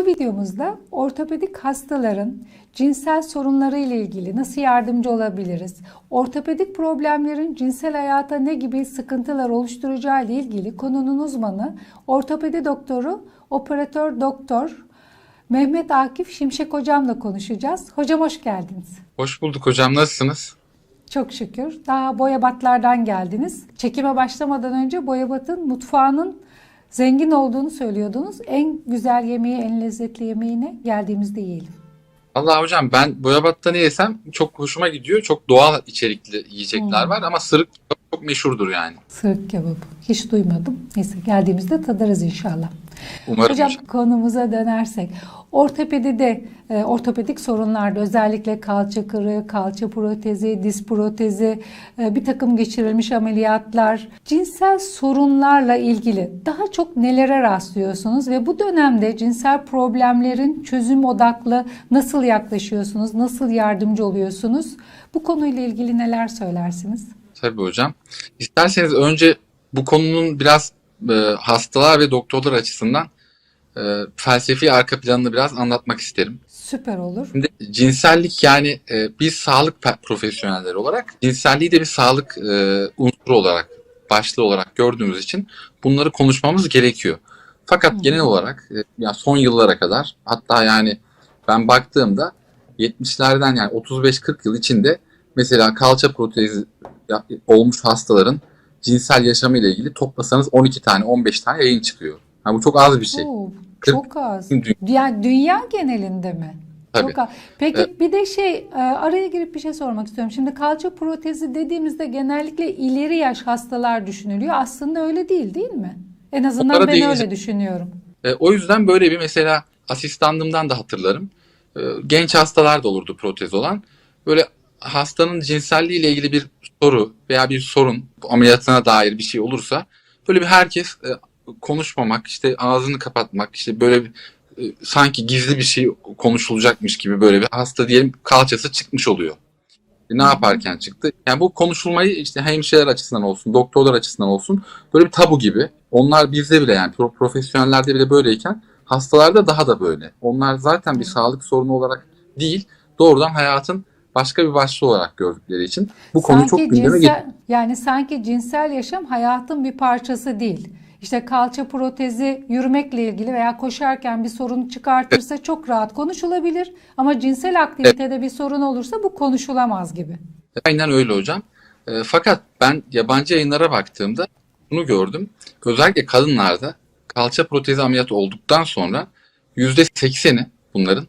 Bu videomuzda ortopedik hastaların cinsel sorunları ile ilgili nasıl yardımcı olabiliriz? Ortopedik problemlerin cinsel hayata ne gibi sıkıntılar oluşturacağı ile ilgili konunun uzmanı ortopedi doktoru, operatör doktor Mehmet Akif Şimşek hocamla konuşacağız. Hocam hoş geldiniz. Hoş bulduk hocam. Nasılsınız? Çok şükür. Daha Boyabatlardan geldiniz. Çekime başlamadan önce Boyabat'ın mutfağının zengin olduğunu söylüyordunuz. En güzel yemeği, en lezzetli yemeğine geldiğimizde yiyelim. Allah hocam ben Boyabat'ta ne yesem çok hoşuma gidiyor. Çok doğal içerikli yiyecekler Hmm. var ama sırık çok meşhurdur yani. Sırık kebabı. Hiç duymadım. Neyse geldiğimizde tadarız inşallah. Umarım Hocam hocam. konumuza dönersek. Ortopedide, e, ortopedik sorunlarda özellikle kalça kırığı, kalça protezi, diz protezi, e, bir takım geçirilmiş ameliyatlar, cinsel sorunlarla ilgili daha çok nelere rastlıyorsunuz ve bu dönemde cinsel problemlerin çözüm odaklı nasıl yaklaşıyorsunuz, nasıl yardımcı oluyorsunuz? Bu konuyla ilgili neler söylersiniz? Tabii hocam. İsterseniz önce bu konunun biraz e, hastalar ve doktorlar açısından e, felsefi arka planını biraz anlatmak isterim. Süper olur. Şimdi cinsellik yani e, biz sağlık profesyonelleri olarak cinselliği de bir sağlık e, unsuru olarak başlığı olarak gördüğümüz için bunları konuşmamız gerekiyor. Fakat Hı. genel olarak e, ya son yıllara kadar hatta yani ben baktığımda 70'lerden yani 35-40 yıl içinde mesela kalça protezi olmuş hastaların cinsel yaşamı ile ilgili toplasanız 12 tane 15 tane yayın çıkıyor. Ha, bu çok az bir şey. Oo, çok az. Dü- Yani dünya genelinde mi? Tabii. Çok az. Peki bir de şey e, araya girip bir şey sormak istiyorum. Şimdi kalça protezi dediğimizde genellikle ileri yaş hastalar düşünülüyor. Aslında öyle değil değil mi? En azından ben değineceğim. öyle düşünüyorum. E, o yüzden böyle bir mesela asistanlığımdan da hatırlarım. E, genç hastalar da olurdu protez olan. Böyle hastanın cinselliği ile ilgili bir soru veya bir sorun ameliyatına dair bir şey olursa böyle bir herkes e, konuşmamak, işte ağzını kapatmak, işte böyle bir e, sanki gizli bir şey konuşulacakmış gibi böyle bir hasta diyelim kalçası çıkmış oluyor. E, ne yaparken çıktı? Yani bu konuşulmayı işte hemşireler açısından olsun, doktorlar açısından olsun böyle bir tabu gibi. Onlar bizde bile yani pro- profesyonellerde bile böyleyken hastalarda daha da böyle. Onlar zaten bir sağlık sorunu olarak değil, doğrudan hayatın başka bir başlığı olarak gördükleri için bu konu çok gündeme cinsel, geliyor. yani sanki cinsel yaşam hayatın bir parçası değil. İşte kalça protezi yürümekle ilgili veya koşarken bir sorun çıkartırsa çok rahat konuşulabilir ama cinsel aktivitede bir sorun olursa bu konuşulamaz gibi. Aynen öyle hocam. E, fakat ben yabancı yayınlara baktığımda bunu gördüm. Özellikle kadınlarda kalça protezi ameliyatı olduktan sonra %80'i bunların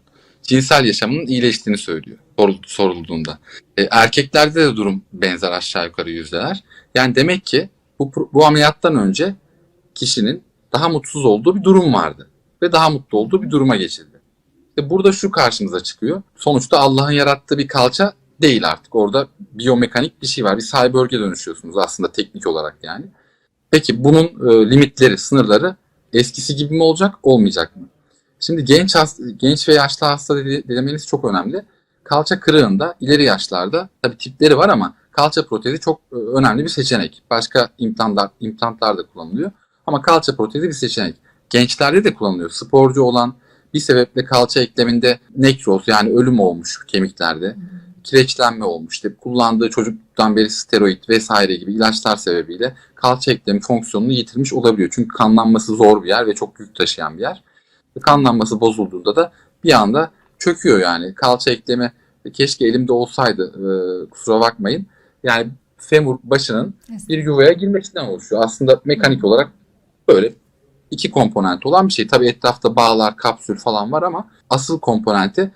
cinsel yaşamının iyileştiğini söylüyor sorul- sorulduğunda. E, erkeklerde de durum benzer aşağı yukarı yüzdeler. Yani demek ki bu, bu ameliyattan önce kişinin daha mutsuz olduğu bir durum vardı. Ve daha mutlu olduğu bir duruma geçildi. İşte burada şu karşımıza çıkıyor. Sonuçta Allah'ın yarattığı bir kalça değil artık. Orada biyomekanik bir şey var. Bir cyborg'e dönüşüyorsunuz aslında teknik olarak yani. Peki bunun e, limitleri, sınırları eskisi gibi mi olacak, olmayacak mı? Şimdi genç hasta, genç ve yaşlı hasta demeniz çok önemli. Kalça kırığında ileri yaşlarda tabii tipleri var ama kalça protezi çok e, önemli bir seçenek. Başka implantlar, implantlar da kullanılıyor. Ama kalça protezi bir seçenek. Gençlerde de kullanılıyor. Sporcu olan bir sebeple kalça ekleminde nekroz yani ölüm olmuş kemiklerde. Kireçlenme olmuş. İşte kullandığı çocuktan beri steroid vesaire gibi ilaçlar sebebiyle kalça eklemi fonksiyonunu yitirmiş olabiliyor. Çünkü kanlanması zor bir yer ve çok yük taşıyan bir yer. Kanlanması bozulduğunda da bir anda çöküyor yani. Kalça eklemi keşke elimde olsaydı e, kusura bakmayın. Yani femur başının bir yuvaya girmesinden oluşuyor. Aslında mekanik olarak böyle iki komponent olan bir şey. Tabii etrafta bağlar, kapsül falan var ama asıl komponenti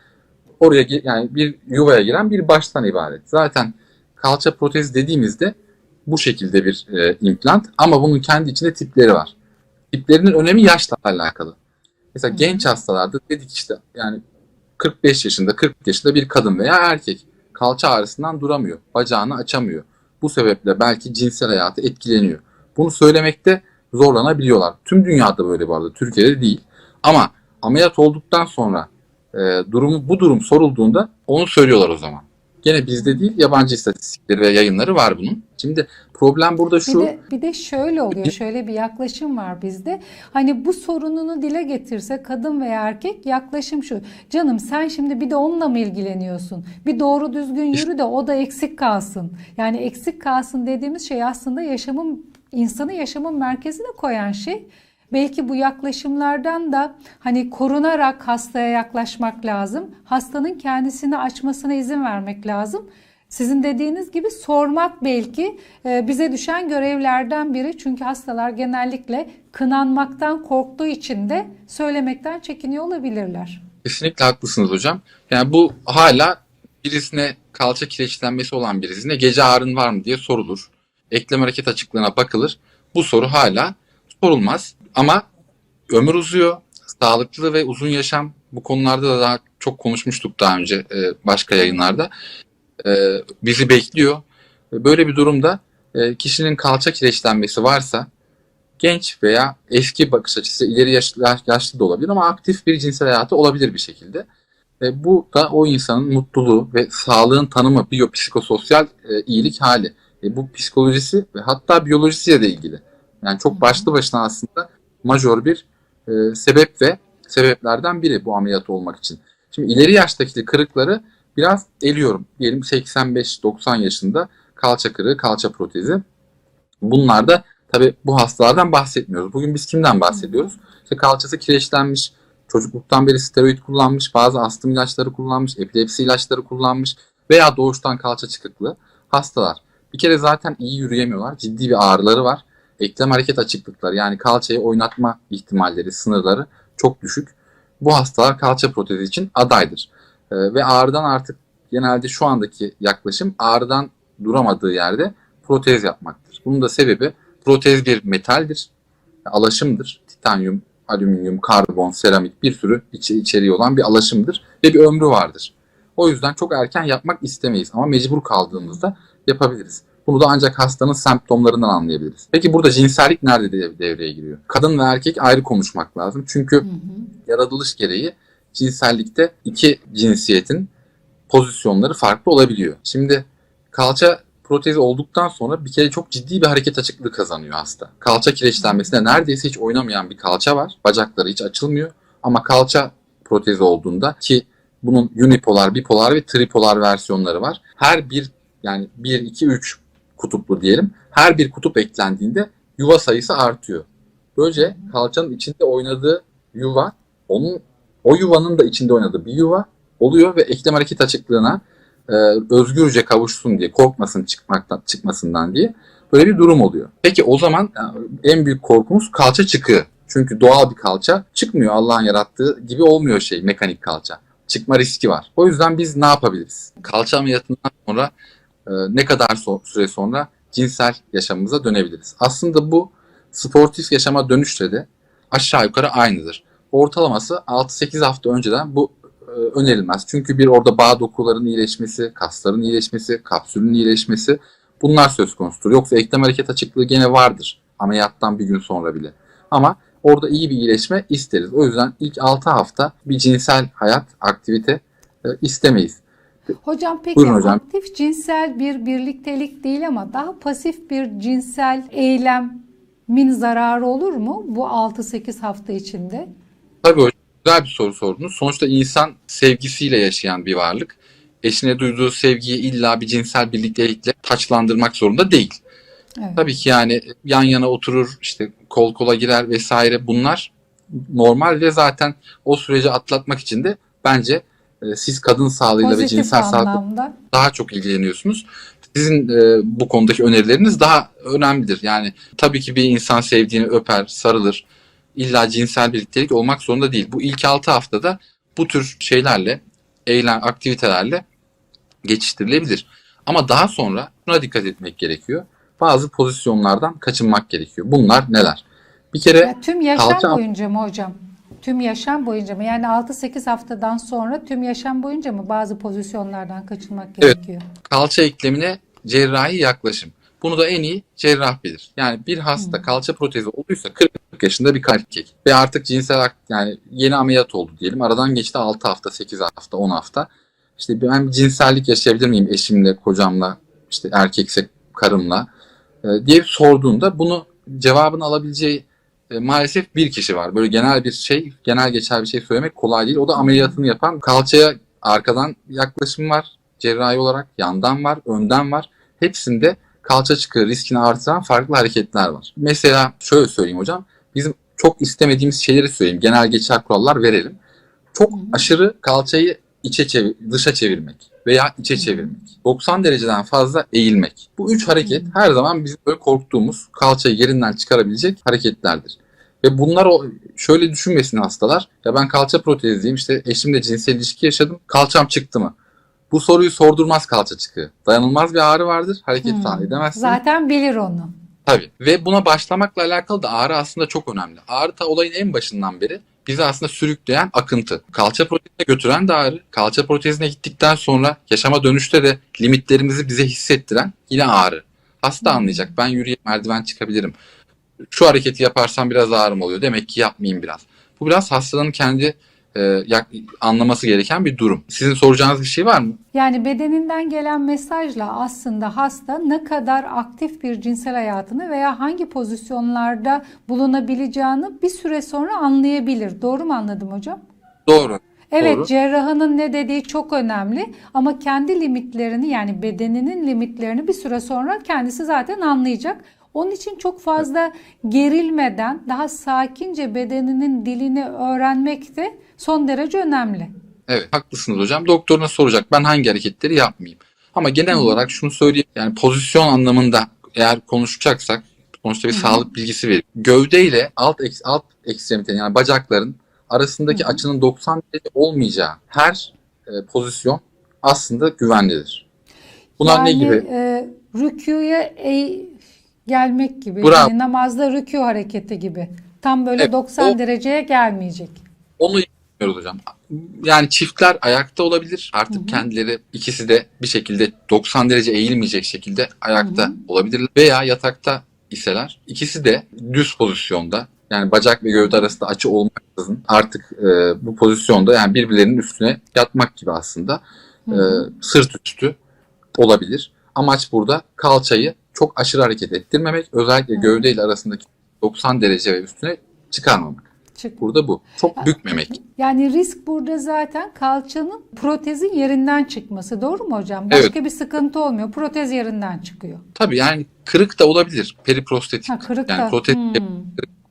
oraya yani bir yuvaya giren bir baştan ibaret. Zaten kalça protezi dediğimizde bu şekilde bir e, implant ama bunun kendi içinde tipleri var. Tiplerinin önemi yaşla alakalı. Mesela Hı. genç hastalarda dedik işte yani 45 yaşında 40 yaşında bir kadın veya erkek kalça ağrısından duramıyor. Bacağını açamıyor. Bu sebeple belki cinsel hayatı etkileniyor. Bunu söylemekte zorlanabiliyorlar. Tüm dünyada böyle bu arada. Türkiye'de değil. Ama ameliyat olduktan sonra e, durumu bu durum sorulduğunda onu söylüyorlar o zaman. Gene bizde değil yabancı istatistikleri ve yayınları var bunun. Şimdi problem burada Bir şu. de, bir de şöyle oluyor, şöyle bir yaklaşım var bizde. Hani bu sorununu dile getirse kadın veya erkek yaklaşım şu. Canım sen şimdi bir de onunla mı ilgileniyorsun? Bir doğru düzgün yürü de o da eksik kalsın. Yani eksik kalsın dediğimiz şey aslında yaşamın insanı yaşamın merkezine koyan şey. Belki bu yaklaşımlardan da hani korunarak hastaya yaklaşmak lazım. Hastanın kendisini açmasına izin vermek lazım. Sizin dediğiniz gibi sormak belki e, bize düşen görevlerden biri. Çünkü hastalar genellikle kınanmaktan korktuğu için de söylemekten çekiniyor olabilirler. Kesinlikle haklısınız hocam. Yani bu hala birisine kalça kireçlenmesi olan birisine gece ağrın var mı diye sorulur. Eklem hareket açıklığına bakılır. Bu soru hala sorulmaz. Ama ömür uzuyor. Sağlıklı ve uzun yaşam bu konularda da daha çok konuşmuştuk daha önce e, başka yayınlarda. E, bizi bekliyor. Böyle bir durumda e, kişinin kalça kireçlenmesi varsa genç veya eski bakış açısı ileri yaşlı, yaşlı da olabilir ama aktif bir cinsel hayatı olabilir bir şekilde. E, bu da o insanın mutluluğu ve sağlığın tanımı biyopsikososyal e, iyilik hali. E, bu psikolojisi ve hatta biyolojisiyle de ilgili. Yani çok başlı başına aslında majör bir e, sebep ve sebeplerden biri bu ameliyat olmak için. Şimdi ileri yaştaki kırıkları biraz eliyorum. Diyelim 85-90 yaşında kalça kırığı, kalça protezi. Bunlar da tabii bu hastalardan bahsetmiyoruz. Bugün biz kimden bahsediyoruz? İşte kalçası kireçlenmiş, çocukluktan beri steroid kullanmış, bazı astım ilaçları kullanmış, epilepsi ilaçları kullanmış veya doğuştan kalça çıkıklığı hastalar. Bir kere zaten iyi yürüyemiyorlar. Ciddi bir ağrıları var. Eklem hareket açıklıkları yani kalçayı oynatma ihtimalleri, sınırları çok düşük. Bu hastalar kalça protezi için adaydır. Ee, ve ağrıdan artık genelde şu andaki yaklaşım ağrıdan duramadığı yerde protez yapmaktır. Bunun da sebebi protez bir metaldir, alaşımdır. Titanyum, alüminyum, karbon, seramik bir sürü içi, içeriği olan bir alaşımdır ve bir ömrü vardır. O yüzden çok erken yapmak istemeyiz ama mecbur kaldığımızda yapabiliriz. Bunu da ancak hastanın semptomlarından anlayabiliriz. Peki burada cinsellik nerede de- devreye giriyor? Kadın ve erkek ayrı konuşmak lazım. Çünkü yaratılış gereği cinsellikte iki cinsiyetin pozisyonları farklı olabiliyor. Şimdi kalça protezi olduktan sonra bir kere çok ciddi bir hareket açıklığı kazanıyor hasta. Kalça kireçlenmesinde neredeyse hiç oynamayan bir kalça var. Bacakları hiç açılmıyor. Ama kalça protezi olduğunda ki bunun unipolar, bipolar ve tripolar versiyonları var. Her bir yani 1, 2, 3 kutuplu diyelim. Her bir kutup eklendiğinde yuva sayısı artıyor. Böylece kalçanın içinde oynadığı yuva onun o yuvanın da içinde oynadığı bir yuva oluyor ve eklem hareket açıklığına e, özgürce kavuşsun diye korkmasın çıkmaktan çıkmasından diye böyle bir durum oluyor. Peki o zaman e, en büyük korkumuz kalça çıkığı. Çünkü doğal bir kalça çıkmıyor Allah'ın yarattığı gibi olmuyor şey mekanik kalça. Çıkma riski var. O yüzden biz ne yapabiliriz? Kalça ameliyatından sonra e, ne kadar süre sonra cinsel yaşamımıza dönebiliriz? Aslında bu sportif yaşama dönüşle de aşağı yukarı aynıdır. Ortalaması 6-8 hafta önceden bu e, önerilmez. Çünkü bir orada bağ dokuların iyileşmesi, kasların iyileşmesi, kapsülün iyileşmesi bunlar söz konusudur. Yoksa eklem hareket açıklığı gene vardır ameliyattan bir gün sonra bile. Ama orada iyi bir iyileşme isteriz. O yüzden ilk 6 hafta bir cinsel hayat, aktivite e, istemeyiz. Hocam peki Buyurun hocam. aktif cinsel bir birliktelik değil ama daha pasif bir cinsel eylemin zararı olur mu bu 6-8 hafta içinde? Tabii hocam güzel bir soru sordunuz. Sonuçta insan sevgisiyle yaşayan bir varlık. Eşine duyduğu sevgiyi illa bir cinsel birliktelikle taçlandırmak zorunda değil. Evet. Tabii ki yani yan yana oturur, işte kol kola girer vesaire bunlar normal ve zaten o süreci atlatmak için de bence e, siz kadın sağlığıyla ve Pozitif cinsel sağlıkla daha çok ilgileniyorsunuz. Sizin e, bu konudaki önerileriniz daha önemlidir. Yani tabii ki bir insan sevdiğini öper, sarılır. İlla cinsel birliktelik olmak zorunda değil. Bu ilk 6 haftada bu tür şeylerle, eylem, aktivitelerle geçiştirilebilir. Ama daha sonra buna dikkat etmek gerekiyor. Bazı pozisyonlardan kaçınmak gerekiyor. Bunlar neler? Bir kere Ya tüm yaşam kalça- boyunca mı hocam? Tüm yaşam boyunca mı? Yani 6-8 haftadan sonra tüm yaşam boyunca mı bazı pozisyonlardan kaçınmak Evet. gerekiyor? kalça eklemine cerrahi yaklaşım. Bunu da en iyi cerrah bilir. Yani bir hasta kalça protezi olduysa 40 yaşında bir erkek ve artık cinsel yani yeni ameliyat oldu diyelim. Aradan geçti 6 hafta, 8 hafta, 10 hafta. işte ben cinsellik yaşayabilir miyim eşimle, kocamla, işte erkekse karımla e, diye sorduğunda bunu cevabını alabileceği e, maalesef bir kişi var. Böyle genel bir şey, genel geçer bir şey söylemek kolay değil. O da ameliyatını yapan kalçaya arkadan yaklaşım var. Cerrahi olarak yandan var, önden var. Hepsinde kalça çıkığı riskini artıran farklı hareketler var. Mesela şöyle söyleyeyim hocam. Bizim çok istemediğimiz şeyleri söyleyeyim. Genel geçer kurallar verelim. Çok aşırı kalçayı içe çevir, dışa çevirmek veya içe çevirmek. 90 dereceden fazla eğilmek. Bu üç hareket her zaman bizim böyle korktuğumuz kalçayı yerinden çıkarabilecek hareketlerdir. Ve bunlar o şöyle düşünmesin hastalar. Ya ben kalça protezliyim işte eşimle cinsel ilişki yaşadım. Kalçam çıktı mı? Bu soruyu sordurmaz kalça çıkığı. Dayanılmaz bir ağrı vardır. Hareket Hmm. edemezsin. Zaten bilir onu. Tabii. Ve buna başlamakla alakalı da ağrı aslında çok önemli. Ağrı ta olayın en başından beri bizi aslında sürükleyen akıntı. Kalça protezine götüren de ağrı. Kalça protezine gittikten sonra yaşama dönüşte de limitlerimizi bize hissettiren yine ağrı. Hasta Hmm. anlayacak. Ben yürüyüp merdiven çıkabilirim. Şu hareketi yaparsam biraz ağrım oluyor. Demek ki yapmayayım biraz. Bu biraz hastanın kendi e, anlaması gereken bir durum. Sizin soracağınız bir şey var mı? Yani bedeninden gelen mesajla aslında hasta ne kadar aktif bir cinsel hayatını veya hangi pozisyonlarda bulunabileceğini bir süre sonra anlayabilir. Doğru mu anladım hocam? Doğru. Evet, Doğru. cerrahının ne dediği çok önemli ama kendi limitlerini yani bedeninin limitlerini bir süre sonra kendisi zaten anlayacak. Onun için çok fazla gerilmeden daha sakince bedeninin dilini öğrenmek de son derece önemli. Evet haklısınız hocam. Doktoruna soracak ben hangi hareketleri yapmayayım. Ama genel Hı olarak şunu söyleyeyim. Yani pozisyon anlamında eğer konuşacaksak sonuçta bir Hı sağlık bilgisi verir. Gövde ile alt eks, alt ekstremitenin yani bacakların arasındaki Hı açının 90 derece olmayacağı her e, pozisyon aslında güvenlidir. Bunlar yani ne gibi? e, rükûya eğ- gelmek gibi. Bravo. Yani namazda rükû hareketi gibi. Tam böyle Evet, 90 o- dereceye gelmeyecek. Onu yapmıyoruz hocam. Yani çiftler ayakta olabilir. Artık Hı hı. kendileri ikisi de bir şekilde 90 derece eğilmeyecek şekilde ayakta Hı hı. olabilirler. Veya yatakta iseler. İkisi de düz pozisyonda. Yani bacak ve gövde arasında açı olmaksızın artık e, bu pozisyonda yani birbirlerinin üstüne yatmak gibi aslında e, sırt üstü olabilir. Amaç burada kalçayı çok aşırı hareket ettirmemek. Özellikle Hı. gövde ile arasındaki 90 derece ve üstüne çıkarmamak. Çık. Burada bu. Çok bükmemek. Yani risk burada zaten kalçanın protezin yerinden çıkması. Doğru mu hocam? Başka bir sıkıntı olmuyor. Protez yerinden çıkıyor. Tabii yani kırık da olabilir. Periprostetik Ha kırık yani da. protez Hmm.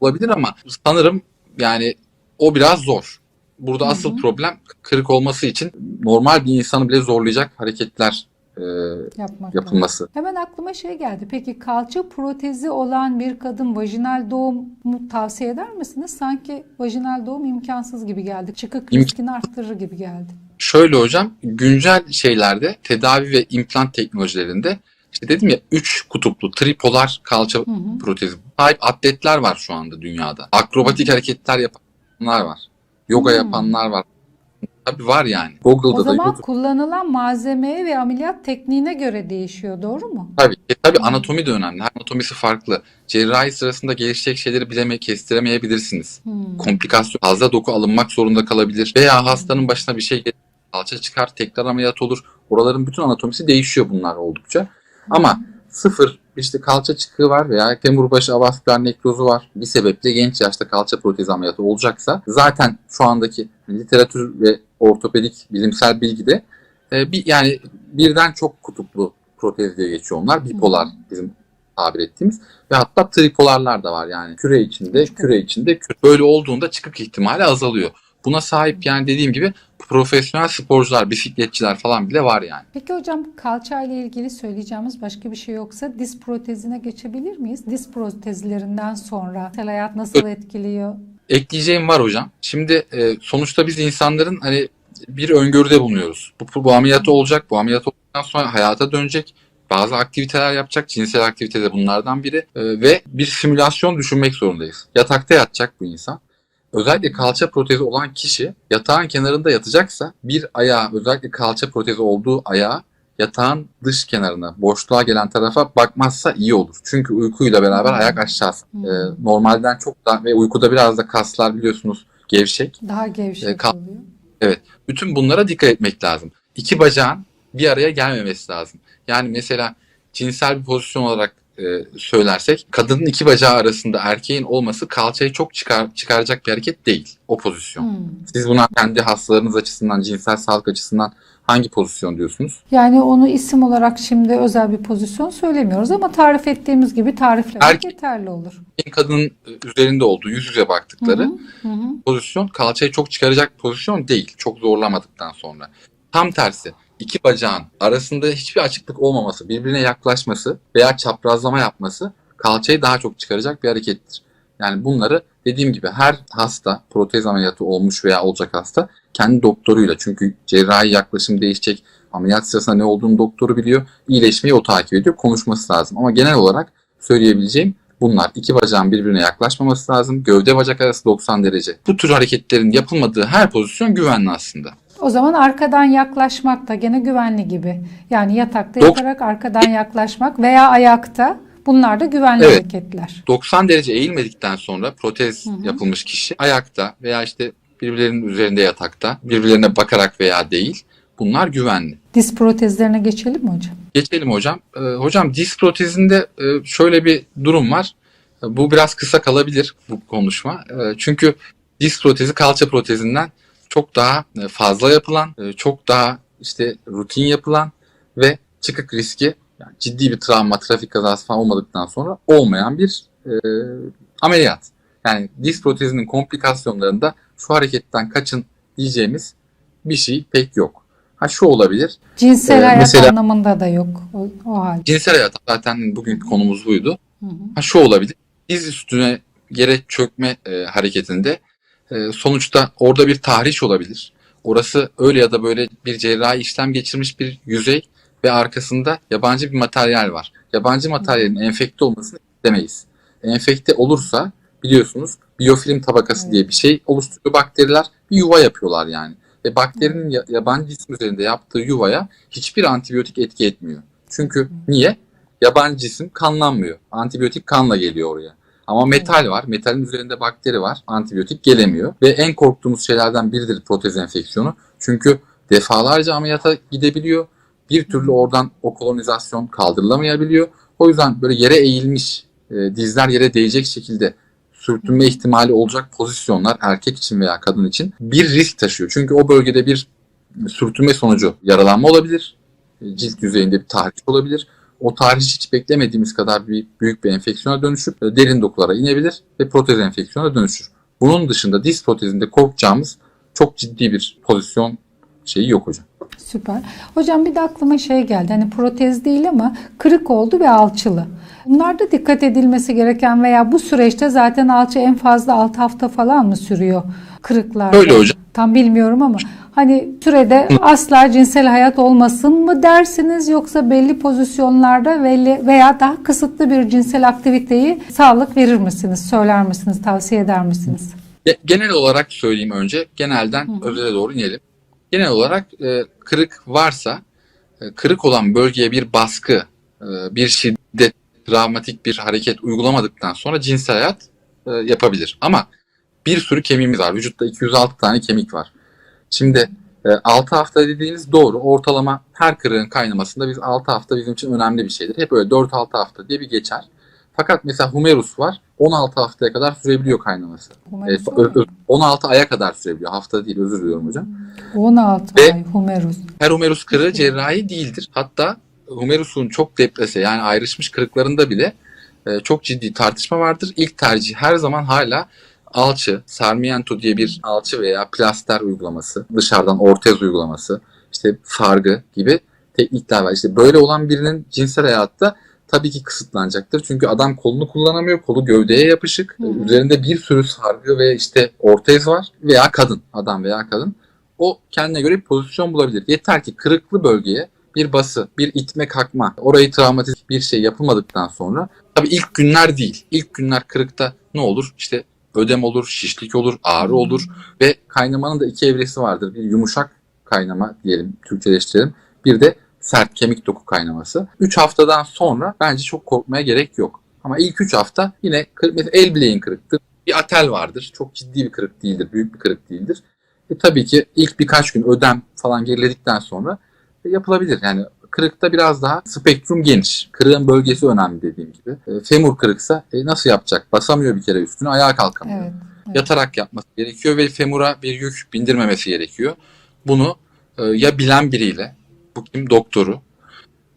olabilir ama sanırım yani o biraz zor. Burada Hı asıl problem kırık olması için normal bir insanı bile zorlayacak hareketler e, Yapmak lazım. yapılması. Hemen aklıma şey geldi. Peki kalça protezi olan bir kadın vajinal doğumu tavsiye eder misiniz? Sanki vajinal doğum imkansız gibi geldi. Çıkık İmk- riskini arttırır gibi geldi. Şöyle hocam güncel şeylerde tedavi ve implant teknolojilerinde işte dedim ya 3 kutuplu tripolar kalça Hı hı. protezi sahip atletler var şu anda dünyada. Akrobatik hareketler yapanlar var. Yoga Hmm. yapanlar var. Tabii var yani. Google'da O da zaman YouTube kullanılan malzemeye ve ameliyat tekniğine göre değişiyor. Doğru mu? Tabii. E, tabii anatomi de önemli. Her anatomisi farklı. Cerrahi sırasında gelişecek şeyleri bileme, kestiremeyebilirsiniz. Hmm. Komplikasyon, fazla doku alınmak zorunda kalabilir. Veya hastanın başına bir şey gelir, kalça çıkar, tekrar ameliyat olur. Oraların bütün anatomisi değişiyor bunlar oldukça. Ama sıfır işte kalça çıkığı var veya femur başı avasküler nekrozu var. Bir sebeple genç yaşta kalça protezi ameliyatı olacaksa zaten şu andaki literatür ve ortopedik bilimsel bilgide e, bir yani birden çok kutuplu protez diye geçiyor onlar. Bipolar bizim tabir ettiğimiz ve hatta tripolarlar da var yani küre içinde, küre içinde küre. böyle olduğunda çıkık ihtimali azalıyor. Buna sahip yani dediğim gibi profesyonel sporcular, bisikletçiler falan bile var yani. Peki hocam kalça ile ilgili söyleyeceğimiz başka bir şey yoksa diz protezine geçebilir miyiz? Diz protezlerinden sonra hayat nasıl etkiliyor? Ekleyeceğim var hocam. Şimdi e, sonuçta biz insanların hani bir öngörüde bulunuyoruz. Bu, bu ameliyatı olacak, bu ameliyat olduktan sonra hayata dönecek. Bazı aktiviteler yapacak. Cinsel aktivite de bunlardan biri. E, ve bir simülasyon düşünmek zorundayız. Yatakta yatacak bu insan. Özellikle kalça protezi olan kişi yatağın kenarında yatacaksa bir ayağı özellikle kalça protezi olduğu ayağı yatağın dış kenarına, boşluğa gelen tarafa bakmazsa iyi olur. Çünkü uykuyla beraber Hmm. ayak aşağısı. Hmm. E, normalden çok da ve uykuda biraz da kaslar biliyorsunuz gevşek. Daha gevşek E, kal- oluyor. Bütün bunlara dikkat etmek lazım. iki bacağın bir araya gelmemesi lazım. Yani mesela cinsel bir pozisyon olarak e, söylersek kadının iki bacağı arasında erkeğin olması kalçayı çok çıkar, çıkaracak bir hareket değil o pozisyon. Hmm. Siz buna kendi hastalarınız açısından, cinsel sağlık açısından hangi pozisyon diyorsunuz? Yani onu isim olarak şimdi özel bir pozisyon söylemiyoruz ama tarif ettiğimiz gibi tariflemek Erkek- yeterli olur. Kadının üzerinde olduğu yüz yüze baktıkları Hı hı, pozisyon kalçayı çok çıkaracak pozisyon değil. Çok zorlamadıktan sonra. Tam tersi iki bacağın arasında hiçbir açıklık olmaması, birbirine yaklaşması veya çaprazlama yapması kalçayı daha çok çıkaracak bir harekettir. Yani bunları dediğim gibi her hasta protez ameliyatı olmuş veya olacak hasta kendi doktoruyla çünkü cerrahi yaklaşım değişecek. Ameliyat sırasında ne olduğunu doktoru biliyor. iyileşmeyi o takip ediyor. Konuşması lazım. Ama genel olarak söyleyebileceğim bunlar. iki bacağın birbirine yaklaşmaması lazım. Gövde bacak arası 90 derece. Bu tür hareketlerin yapılmadığı her pozisyon güvenli aslında. O zaman arkadan yaklaşmak da gene güvenli gibi. Yani yatakta Dok- yatarak arkadan yaklaşmak veya ayakta bunlar da güvenli Evet. hareketler. 90 derece eğilmedikten sonra protez Hı hı. yapılmış kişi ayakta veya işte birbirlerinin üzerinde yatakta birbirlerine bakarak veya değil bunlar güvenli. Diz protezlerine geçelim mi hocam? Geçelim hocam. Ee, hocam diz protezinde e, şöyle bir durum var. E, Bu biraz kısa kalabilir bu konuşma. E, çünkü diz protezi kalça protezinden çok daha fazla yapılan, çok daha işte rutin yapılan ve çıkık riski yani ciddi bir travma, trafik kazası falan olmadıktan sonra olmayan bir e, ameliyat. Yani diz protezinin komplikasyonlarında şu hareketten kaçın diyeceğimiz bir şey pek yok. Ha şu olabilir. Cinsel Ee, hayat mesela- anlamında da yok o, o halde. Cinsel hayat zaten bugünkü konumuz buydu. Hı hı. Ha şu olabilir. Diz üstüne yere çökme e, hareketinde e, sonuçta orada bir tahriş olabilir. Orası öyle ya da böyle bir cerrahi işlem geçirmiş bir yüzey ve arkasında yabancı bir materyal var. Yabancı materyalin enfekte olmasını istemeyiz. Enfekte olursa biliyorsunuz biyofilm tabakası Evet. diye bir şey oluşturuyor bakteriler. Bir yuva yapıyorlar yani. Ve bakterinin ya- yabancı cisim üzerinde yaptığı yuvaya hiçbir antibiyotik etki etmiyor. Çünkü niye? Yabancı cisim kanlanmıyor. Antibiyotik kanla geliyor oraya. Ama metal var. Metalin üzerinde bakteri var. Antibiyotik gelemiyor. Ve en korktuğumuz şeylerden biridir protez enfeksiyonu. Çünkü defalarca ameliyata gidebiliyor. Bir türlü oradan o kolonizasyon kaldırılamayabiliyor. O yüzden böyle yere eğilmiş, e, dizler yere değecek şekilde sürtünme ihtimali olacak pozisyonlar erkek için veya kadın için bir risk taşıyor. Çünkü o bölgede bir sürtünme sonucu yaralanma olabilir. E, Cilt yüzeyinde bir tahriş olabilir. O tahriş hiç beklemediğimiz kadar bir büyük bir enfeksiyona dönüşüp e, derin dokulara inebilir ve protez enfeksiyona dönüşür. Bunun dışında diz protezinde korkacağımız çok ciddi bir pozisyon şeyi yok hocam. Süper. Hocam bir de aklıma şey geldi. Hani protez değil ama kırık oldu ve alçılı. Bunlarda dikkat edilmesi gereken veya bu süreçte zaten alçı en fazla 6 hafta falan mı sürüyor kırıklarda? Öyle hocam. Tam bilmiyorum ama hani sürede asla cinsel hayat olmasın mı dersiniz yoksa belli pozisyonlarda belli veya daha kısıtlı bir cinsel aktiviteyi sağlık verir misiniz? Söyler misiniz? Tavsiye eder misiniz? Ge- Genel olarak söyleyeyim önce. Genelden hı. özele doğru inelim. Genel olarak e, kırık varsa e, kırık olan bölgeye bir baskı, e, bir şiddet, travmatik bir hareket uygulamadıktan sonra cinsel hayat e, yapabilir. Ama bir sürü kemiğimiz var. Vücutta 206 tane kemik var. Şimdi e, 6 hafta dediğiniz doğru. Ortalama her kırığın kaynamasında biz 6 hafta bizim için önemli bir şeydir. Hep öyle 4-6 hafta diye bir geçer. Fakat mesela humerus var. 16 haftaya kadar sürebiliyor kaynaması. E, ö- ö- 16 aya kadar sürebiliyor. Hafta değil özür diliyorum hocam. 16 Ve- ay humerus. Her humerus kırığı cerrahi değildir. Hatta humerusun çok deplese yani ayrışmış kırıklarında bile e, çok ciddi tartışma vardır. İlk tercih her zaman hala alçı, sarmiento diye bir alçı veya plaster uygulaması, dışarıdan ortez uygulaması, işte sargı gibi teknikler var. İşte böyle olan birinin cinsel hayatta tabii ki kısıtlanacaktır. Çünkü adam kolunu kullanamıyor. Kolu gövdeye yapışık. Hı. Üzerinde bir sürü sargı ve işte ortez var veya kadın, adam veya kadın. O kendine göre bir pozisyon bulabilir. Yeter ki kırıklı bölgeye bir bası, bir itme kalkma, orayı travmatik bir şey yapılmadıktan sonra tabii ilk günler değil. İlk günler kırıkta ne olur? İşte ödem olur, şişlik olur, ağrı olur ve kaynamanın da iki evresi vardır. Bir yumuşak kaynama diyelim, Türkçeleştirelim. Bir de sert kemik doku kaynaması. 3 haftadan sonra bence çok korkmaya gerek yok. Ama ilk 3 hafta yine kırık, mesela el bileğin kırıktır. Bir atel vardır. Çok ciddi bir kırık değildir, büyük bir kırık değildir. E, tabii ki ilk birkaç gün ödem falan geriledikten sonra yapılabilir. Yani kırıkta biraz daha spektrum geniş. Kırığın bölgesi önemli dediğim gibi. E, femur kırıksa e, nasıl yapacak? Basamıyor bir kere üstüne, ayağa kalkamıyor. Evet. evet. Yatarak yapması gerekiyor ve femura bir yük bindirmemesi gerekiyor. Bunu e, ya bilen biriyle, bu kim doktoru,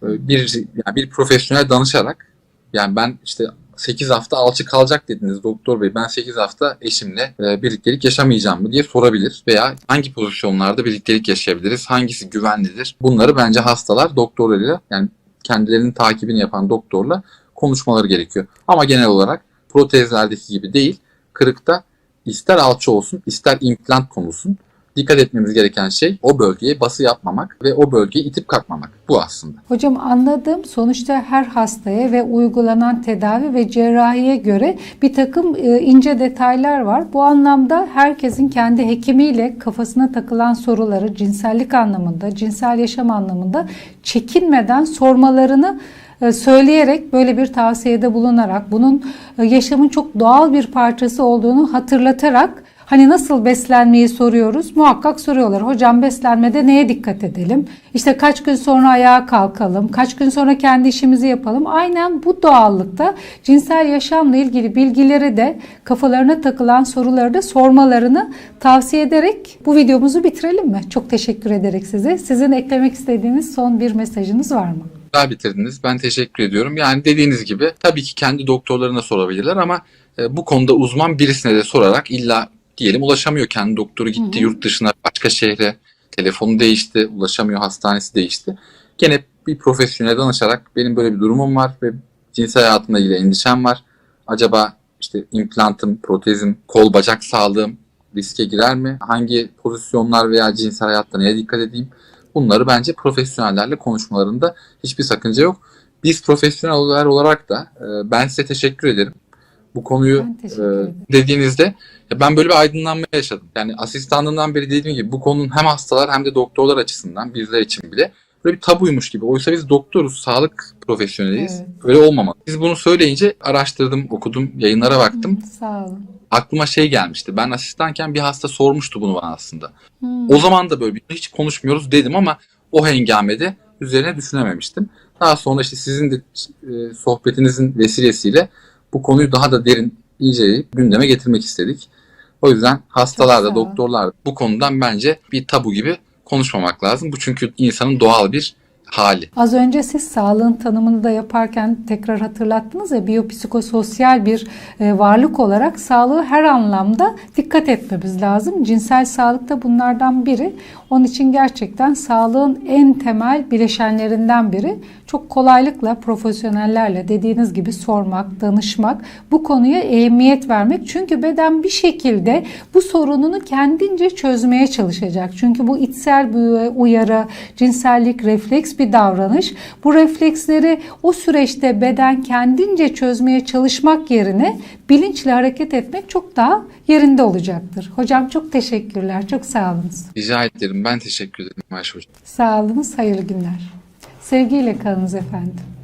e, bir yani bir profesyonel danışarak yani ben işte 8 hafta alçı kalacak dediniz doktor bey. Ben 8 hafta eşimle e, birliktelik yaşamayacağım mı diye sorabilir. Veya hangi pozisyonlarda birliktelik yaşayabiliriz? Hangisi güvenlidir? Bunları bence hastalar doktorlarıyla yani kendilerinin takibini yapan doktorla konuşmaları gerekiyor. Ama genel olarak protezlerdeki gibi değil. Kırıkta ister alçı olsun ister implant konulsun. Dikkat etmemiz gereken şey o bölgeye bası yapmamak ve o bölgeyi itip kalkmamak. Bu aslında. Hocam anladım. Sonuçta her hastaya ve uygulanan tedavi ve cerrahiye göre bir takım e, ince detaylar var. Bu anlamda herkesin kendi hekimiyle kafasına takılan soruları cinsellik anlamında, cinsel yaşam anlamında çekinmeden sormalarını e, söyleyerek böyle bir tavsiyede bulunarak bunun e, yaşamın çok doğal bir parçası olduğunu hatırlatarak Hani nasıl beslenmeyi soruyoruz? Muhakkak soruyorlar. Hocam beslenmede neye dikkat edelim? İşte kaç gün sonra ayağa kalkalım? Kaç gün sonra kendi işimizi yapalım? Aynen bu doğallıkta cinsel yaşamla ilgili bilgileri de kafalarına takılan soruları da sormalarını tavsiye ederek bu videomuzu bitirelim mi? Çok teşekkür ederek size. Sizin eklemek istediğiniz son bir mesajınız var mı? Güzel bitirdiniz. Ben teşekkür ediyorum. Yani dediğiniz gibi tabii ki kendi doktorlarına sorabilirler ama e, bu konuda uzman birisine de sorarak illa diyelim ulaşamıyor kendi doktoru gitti Hı hı. yurt dışına başka şehre telefonu değişti ulaşamıyor hastanesi değişti. Gene bir profesyonel danışarak benim böyle bir durumum var ve cinsel hayatımla ilgili endişem var. Acaba işte implantım, protezim, kol bacak sağlığım riske girer mi? Hangi pozisyonlar veya cinsel hayatta neye dikkat edeyim? Bunları bence profesyonellerle konuşmalarında hiçbir sakınca yok. Biz profesyoneller olarak da e, ben size teşekkür ederim. Bu konuyu e, dediğinizde ya ben böyle bir aydınlanma yaşadım. Yani asistanlığından beri dediğim gibi bu konunun hem hastalar hem de doktorlar açısından bizler için bile böyle bir tabuymuş gibi. Oysa biz doktoruz, sağlık profesyoneliyiz. Evet. Öyle olmamalı. Biz bunu söyleyince araştırdım, okudum, yayınlara baktım. Sağ olun. Aklıma şey gelmişti. Ben asistanken bir hasta sormuştu bunu bana aslında. Hmm. O zaman da böyle hiç konuşmuyoruz dedim ama o hengamede üzerine düşünememiştim. Daha sonra işte sizin de e, sohbetinizin vesilesiyle bu konuyu daha da derin inceleyip gündeme getirmek istedik. O yüzden hastalar Çok sağ da ol. doktorlar bu konudan bence bir tabu gibi konuşmamak lazım. Bu çünkü insanın doğal bir hali. Az önce siz sağlığın tanımını da yaparken tekrar hatırlattınız ya biyopsikososyal bir e, varlık olarak sağlığı her anlamda dikkat etmemiz lazım. Cinsel sağlık da bunlardan biri. Onun için gerçekten sağlığın en temel bileşenlerinden biri. Çok kolaylıkla profesyonellerle dediğiniz gibi sormak, danışmak, bu konuya ehemmiyet vermek. Çünkü beden bir şekilde bu sorununu kendince çözmeye çalışacak. Çünkü bu içsel bir uyarı, cinsellik, refleks bir davranış. Bu refleksleri o süreçte beden kendince çözmeye çalışmak yerine bilinçli hareket etmek çok daha yerinde olacaktır. Hocam çok teşekkürler. Çok sağ olunuz. Rica ederim. Ben teşekkür ederim Ayşe Hocam. Sağ olunuz. Hayırlı günler. Sevgiyle kalınız efendim.